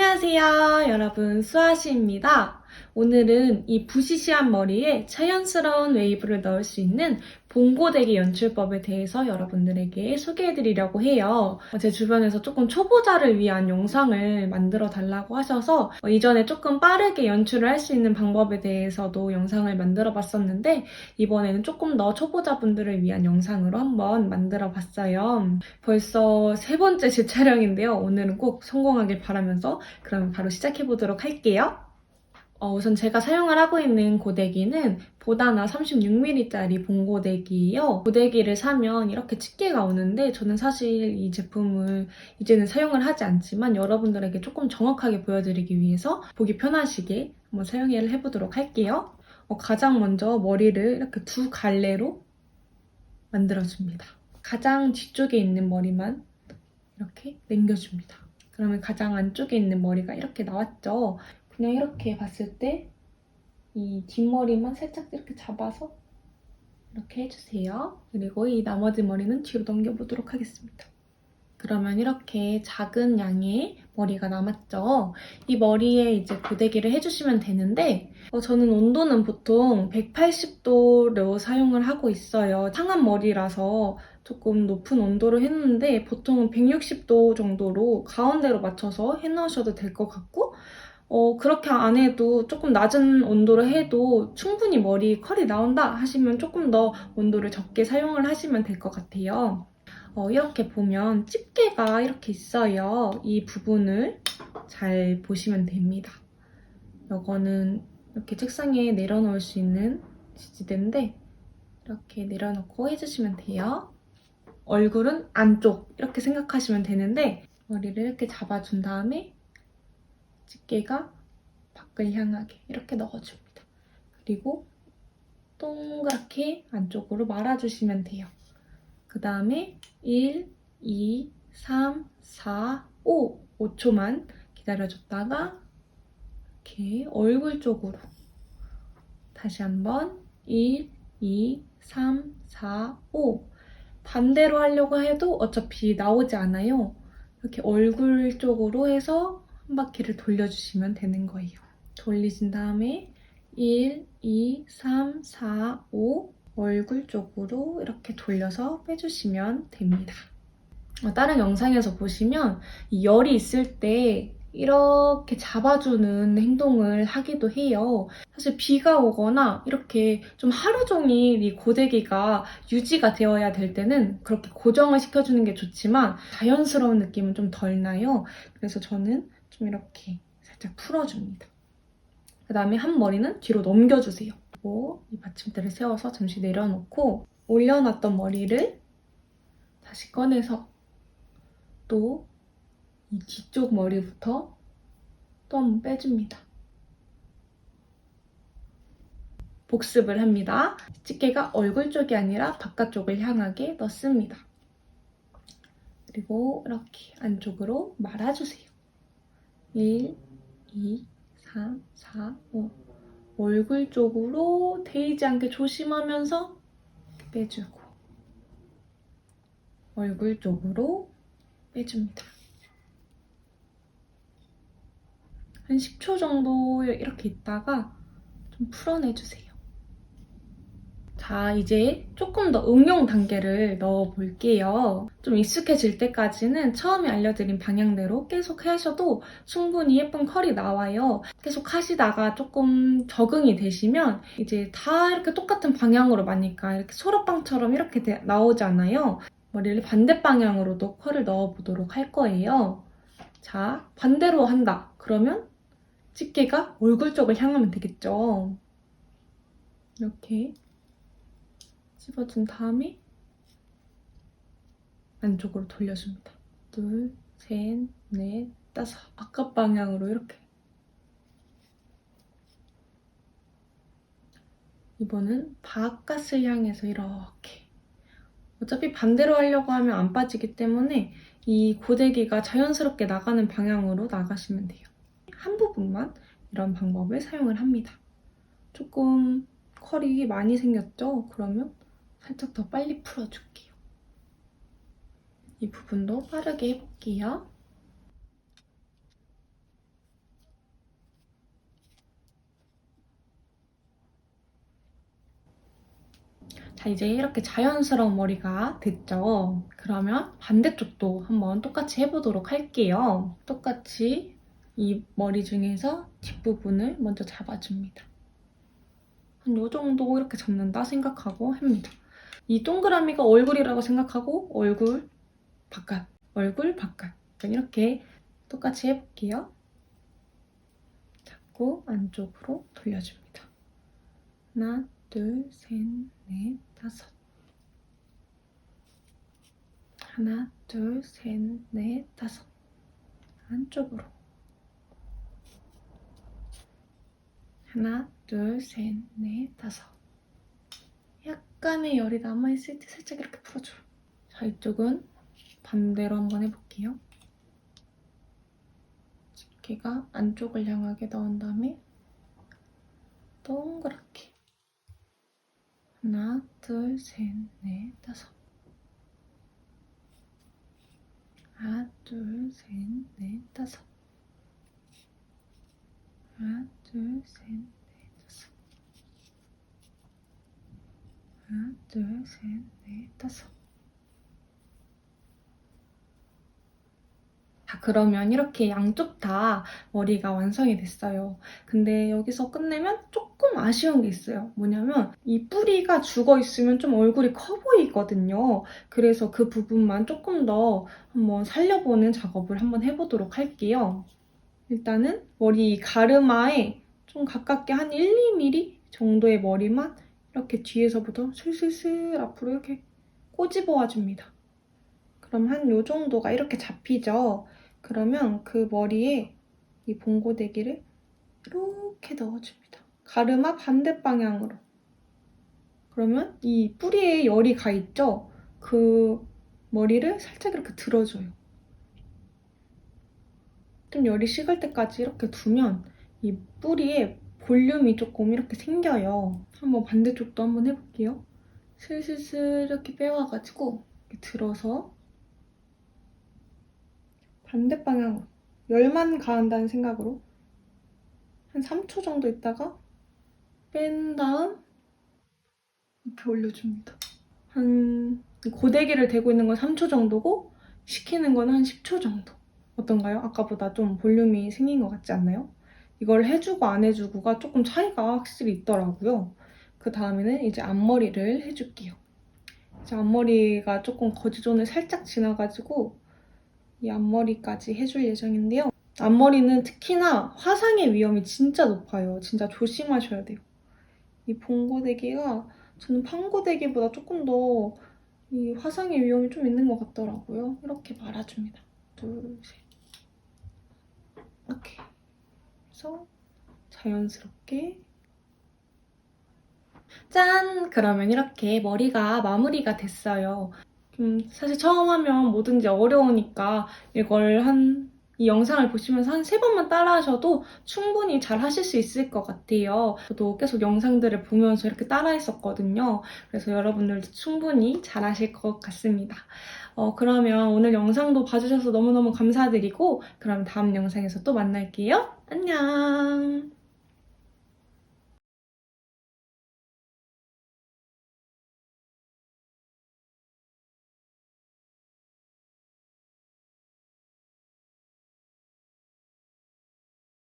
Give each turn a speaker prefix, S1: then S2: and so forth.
S1: 안녕하세요, 여러분. 수아시입니다. 오늘은 이 부시시한 머리에 자연스러운 웨이브를 넣을 수 있는 봉고데기 연출법에 대해서 여러분들에게 소개해드리려고 해요. 제 주변에서 조금 초보자를 위한 영상을 만들어 달라고 하셔서 어, 이전에 조금 빠르게 연출을 할 수 있는 방법에 대해서도 영상을 만들어 봤었는데 이번에는 조금 더 초보자분들을 위한 영상으로 한번 만들어 봤어요. 벌써 세 번째 제 촬영인데요. 오늘은 꼭 성공하길 바라면서 그럼 바로 시작해 보도록 할게요. 어, 우선 제가 사용을 하고 있는 고데기는 보다나 36mm짜리 봉고데기예요. 고데기를 사면 이렇게 집게가 오는데 저는 사실 이 제품을 이제는 사용을 하지 않지만 여러분들에게 조금 정확하게 보여드리기 위해서 보기 편하시게 한번 사용을 해보도록 할게요. 어, 가장 먼저 머리를 이렇게 두 갈래로 만들어줍니다. 가장 뒤쪽에 있는 머리만 이렇게 남겨줍니다. 그러면 가장 안쪽에 있는 머리가 이렇게 나왔죠. 그냥 이렇게 봤을 때 이 뒷머리만 살짝 이렇게 잡아서 이렇게 해주세요. 그리고 이 나머지 머리는 뒤로 넘겨보도록 하겠습니다. 그러면 이렇게 작은 양의 머리가 남았죠. 이 머리에 이제 고데기를 해주시면 되는데 어, 저는 온도는 보통 180도로 사용을 하고 있어요. 상한 머리라서 조금 높은 온도로 했는데 보통은 160도 정도로 가운데로 맞춰서 해놓으셔도 될 것 같고 어, 그렇게 안 해도 조금 낮은 온도로 해도 충분히 머리 컬이 나온다 하시면 조금 더 온도를 적게 사용을 하시면 될 것 같아요. 어, 이렇게 보면 집게가 이렇게 있어요. 이 부분을 잘 보시면 됩니다. 이거는 이렇게 책상에 내려놓을 수 있는 지지대인데 이렇게 내려놓고 해주시면 돼요. 얼굴은 안쪽 이렇게 생각하시면 되는데 머리를 이렇게 잡아준 다음에 집게가 밖을 향하게 이렇게 넣어줍니다. 그리고 동그랗게 안쪽으로 말아주시면 돼요. 그 다음에 1, 2, 3, 4, 5 5초만 기다려줬다가 이렇게 얼굴 쪽으로 다시 한번 1, 2, 3, 4, 5 반대로 하려고 해도 어차피 나오지 않아요. 이렇게 얼굴 쪽으로 해서 한 바퀴를 돌려주시면 되는 거예요. 돌리신 다음에 1, 2, 3, 4, 5 얼굴 쪽으로 이렇게 돌려서 빼주시면 됩니다. 어, 다른 영상에서 보시면 이 열이 있을 때 이렇게 잡아주는 행동을 하기도 해요. 사실 비가 오거나 이렇게 좀 하루 종일 이 고데기가 유지가 되어야 될 때는 그렇게 고정을 시켜주는 게 좋지만 자연스러운 느낌은 좀 덜 나요. 그래서 저는 좀 이렇게 살짝 풀어줍니다. 그 다음에 한 머리는 뒤로 넘겨주세요. 그리고 이 받침대를 세워서 잠시 내려놓고 올려놨던 머리를 다시 꺼내서 또 이 뒤쪽 머리부터 또 한번 빼줍니다. 복습을 합니다. 집게가 얼굴 쪽이 아니라 바깥쪽을 향하게 넣습니다. 그리고 이렇게 안쪽으로 말아주세요. 1, 2, 3, 4, 5 얼굴 쪽으로 데이지 않게 조심하면서 빼주고 얼굴 쪽으로 빼줍니다. 한 10초 정도 이렇게 있다가 좀 풀어내주세요. 자, 이제 조금 더 응용 단계를 넣어 볼게요. 좀 익숙해질 때까지는 처음에 알려드린 방향대로 계속 하셔도 충분히 예쁜 컬이 나와요. 계속 하시다가 조금 적응이 되시면 이제 다 이렇게 똑같은 방향으로 마니까 이렇게 소라빵처럼 이렇게 되- 나오잖아요. 머리를 반대 방향으로도 컬을 넣어 보도록 할 거예요. 자, 반대로 한다. 그러면 집게가 얼굴 쪽을 향하면 되겠죠. 이렇게 찝어준 다음에 안쪽으로 돌려줍니다. 둘, 셋, 넷, 다섯. 바깥 방향으로 이렇게. 이번은 바깥을 향해서 이렇게. 어차피 반대로 하려고 하면 안 빠지기 때문에 이 고데기가 자연스럽게 나가는 방향으로 나가시면 돼요. 한 부분만 이런 방법을 사용을 합니다. 조금 컬이 많이 생겼죠? 그러면 살짝 더 빨리 풀어줄게요. 이 부분도 빠르게 해볼게요. 자, 이제 이렇게 자연스러운 머리가 됐죠? 그러면 반대쪽도 한번 똑같이 해보도록 할게요. 똑같이 이 머리 중에서 뒷부분을 먼저 잡아줍니다. 한 요 정도 이렇게 잡는다 생각하고 합니다. 이 동그라미가 얼굴이라고 생각하고 얼굴 바깥, 얼굴 바깥 이렇게 똑같이 해볼게요. 잡고 안쪽으로 돌려줍니다. 하나, 둘, 셋, 넷, 다섯. 하나, 둘, 셋, 넷, 다섯. 안쪽으로. 하나, 둘, 셋, 넷, 다섯. 약간의 열이 남아있을 때 살짝 이렇게 풀어줘요. 자, 이쪽은 반대로 한번 해볼게요. 집게가 안쪽을 향하게 넣은 다음에 동그랗게. 하나, 둘, 셋, 넷, 다섯. 하나, 둘, 셋, 넷, 다섯. 하나, 둘, 셋, 넷, 다섯. 하나, 둘, 셋, 넷, 다섯. 자, 그러면 이렇게 양쪽 다 머리가 완성이 됐어요. 근데 여기서 끝내면 조금 아쉬운 게 있어요. 뭐냐면 이 뿌리가 죽어 있으면 좀 얼굴이 커 보이거든요. 그래서 그 부분만 조금 더 한번 살려보는 작업을 한번 해보도록 할게요. 일단은 머리 가르마에 좀 가깝게 한 1, 2mm 정도의 머리만 이렇게 뒤에서부터 슬슬슬 앞으로 이렇게 꼬집어와 줍니다. 그럼 한 요 정도가 이렇게 잡히죠? 그러면 그 머리에 이 봉고데기를 이렇게 넣어줍니다. 가르마 반대 방향으로. 그러면 이 뿌리에 열이 가 있죠? 그 머리를 살짝 이렇게 들어줘요. 좀 열이 식을 때까지 이렇게 두면 이 뿌리에 볼륨이 조금 이렇게 생겨요. 한번 반대쪽도 한번 해볼게요. 슬슬슬 이렇게 빼와가지고 이렇게 들어서 반대 방향으로 열만 가한다는 생각으로 한 3초 정도 있다가 뺀 다음 이렇게 올려줍니다. 한 고데기를 대고 있는 건 3초 정도고 식히는 건 한 10초 정도. 어떤가요? 아까보다 좀 볼륨이 생긴 것 같지 않나요? 이걸 해주고 안 해주고가 조금 차이가 확실히 있더라고요. 그 다음에는 이제 앞머리를 해줄게요. 이제 앞머리가 조금 거지존을 살짝 지나가지고 이 앞머리까지 해줄 예정인데요. 앞머리는 특히나 화상의 위험이 진짜 높아요. 진짜 조심하셔야 돼요. 이 봉고데기가 저는 판고데기보다 조금 더 이 화상의 위험이 좀 있는 것 같더라고요. 이렇게 말아줍니다. 둘, 셋. 이렇게 해서 자연스럽게 짠! 그러면 이렇게 머리가 마무리가 됐어요. 음, 사실 처음 하면 뭐든지 어려우니까 이걸 한, 이 영상을 보시면서 한 세 번만 따라 하셔도 충분히 잘 하실 수 있을 것 같아요. 저도 계속 영상들을 보면서 이렇게 따라 했었거든요. 그래서 여러분들도 충분히 잘 하실 것 같습니다. 어, 그러면 오늘 영상도 봐주셔서 너무너무 감사드리고, 그럼 다음 영상에서 또 만날게요. 안녕!